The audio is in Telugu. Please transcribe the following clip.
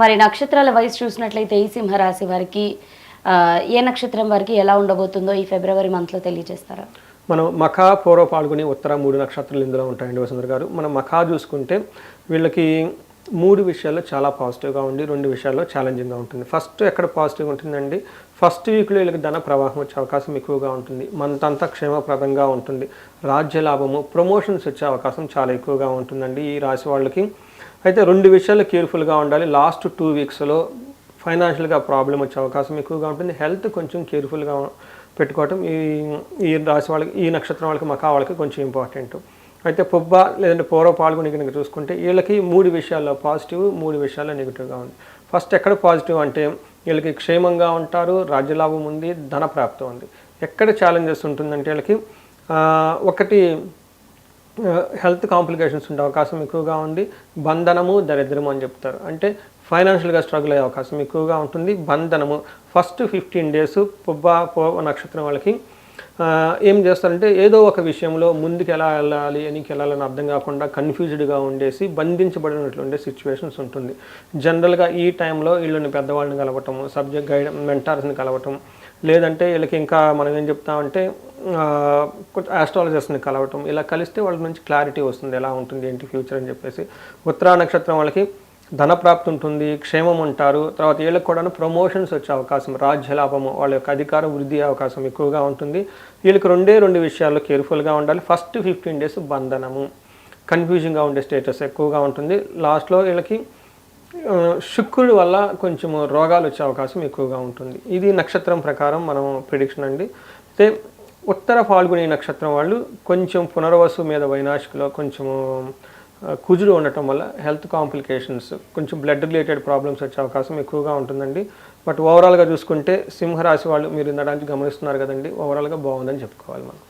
మరి నక్షత్రాల వయసు చూసినట్లయితే ఈ సింహరాశి వారికి ఏ నక్షత్రం వారికి ఎలా ఉండబోతుందో ఈ ఫిబ్రవరి మంత్లో తెలియజేస్తారా? మనం మఖా పూర్వ పాల్గొని ఉత్తర మూడు నక్షత్రాలు ఇందులో ఉంటాయండి వసుంధర గారు. మనం మఖా చూసుకుంటే వీళ్ళకి మూడు విషయాల్లో చాలా పాజిటివ్గా ఉండి రెండు విషయాల్లో ఛాలెంజింగ్గా ఉంటుంది. ఫస్ట్ ఎక్కడ పాజిటివ్గా ఉంటుందండి? ఫస్ట్ వీక్లో వీళ్ళకి ధన ప్రవాహం వచ్చే అవకాశం ఎక్కువగా ఉంటుంది. మంతంతా క్షేమప్రదంగా ఉంటుంది. రాజ్య లాభము ప్రమోషన్స్ వచ్చే అవకాశం చాలా ఎక్కువగా ఉంటుందండి. ఈ రాశి వాళ్ళకి అయితే రెండు విషయాలు కేర్ఫుల్గా ఉండాలి. లాస్ట్ టూ వీక్స్లో ఫైనాన్షియల్గా ప్రాబ్లం వచ్చే అవకాశం ఎక్కువగా ఉంటుంది. హెల్త్ కొంచెం కేర్ఫుల్గా పెట్టుకోవటం ఈ ఈ రాశి వాళ్ళకి ఈ నక్షత్రం వాళ్ళకి మకా వాళ్ళకి కొంచెం ఇంపార్టెంట్. అయితే పొబ్బ లేదంటే పూర్వ పాల్గొని కనుక చూసుకుంటే వీళ్ళకి మూడు విషయాల్లో పాజిటివ్ మూడు విషయాల్లో నెగిటివ్గా ఉంది. ఫస్ట్ ఎక్కడ పాజిటివ్ అంటే వీళ్ళకి క్షేమంగా ఉంటారు రాజ్యలాభం ఉంది ధన ప్రాప్తి ఉంది. ఎక్కడ ఛాలెంజెస్ ఉంటుందంటే వీళ్ళకి ఒకటి హెల్త్ కాంప్లికేషన్స్ ఉండే అవకాశం ఎక్కువగా ఉంది. బంధనము దరిద్రము అని చెప్తారు. అంటే ఫైనాన్షియల్గా స్ట్రగుల్ అయ్యే అవకాశం ఎక్కువగా ఉంటుంది. బంధనము ఫస్ట్ ఫిఫ్టీన్ డేస్ పుబ్బ పో నక్షత్రం వాళ్ళకి ఏం చేస్తారంటే ఏదో ఒక విషయంలో ముందుకు ఎలా వెళ్ళాలి ఎనికి వెళ్ళాలని అర్థం కాకుండా కన్ఫ్యూజ్డ్గా ఉండేసి బంధించబడినట్లు ఉండే సిచ్యువేషన్స్ ఉంటుంది. జనరల్గా ఈ టైంలో వీళ్ళని పెద్దవాళ్ళని కలవటం సబ్జెక్ట్ గైడ్ మెంటార్స్ని కలవటం లేదంటే వీళ్ళకి ఇంకా మనం ఏం చెప్తామంటే ఆస్ట్రాలజర్స్ని కలవటం ఇలా కలిస్తే వాళ్ళ నుంచి క్లారిటీ వస్తుంది ఎలా ఉంటుంది ఏంటి ఫ్యూచర్ అని చెప్పేసి. ఉత్తరా నక్షత్రం వాళ్ళకి ధన ప్రాప్తి ఉంటుంది క్షేమం ఉంటారు తర్వాత వీళ్ళకి కూడా ప్రమోషన్స్ వచ్చే అవకాశం రాజ్య లాభము వాళ్ళ యొక్క అధికారం వృద్ధి అవకాశం ఎక్కువగా ఉంటుంది. వీళ్ళకి రెండే రెండు విషయాల్లో కేర్ఫుల్గా ఉండాలి. ఫస్ట్ ఫిఫ్టీన్ డేస్ బంధనము. కన్ఫ్యూజింగ్గా ఉండే స్టేటస్ ఎక్కువగా ఉంటుంది. లాస్ట్లో వీళ్ళకి శుక్రుడి వల్ల కొంచెం రోగాలు వచ్చే అవకాశం ఎక్కువగా ఉంటుంది. ఇది నక్షత్రం ప్రకారం మనం ప్రిడిక్షన్ అండి. అయితే ఉత్తర ఫాల్గుని నక్షత్రం వాళ్ళు కొంచెం పునర్వసు మీద వైనాశికలో కొంచెము కుజుడు ఉండటం వల్ల హెల్త్ కాంప్లికేషన్స్ కొంచెం బ్లడ్ రిలేటెడ్ ప్రాబ్లమ్స్ వచ్చే అవకాశం ఎక్కువగా ఉంటుందండి. బట్ ఓవరాల్గా చూసుకుంటే సింహరాశి వాళ్ళు మీరు ఇందడానికి గమనిస్తున్నారు కదండి. ఓవరాల్గా బాగుందని చెప్పుకోవాలి మనం.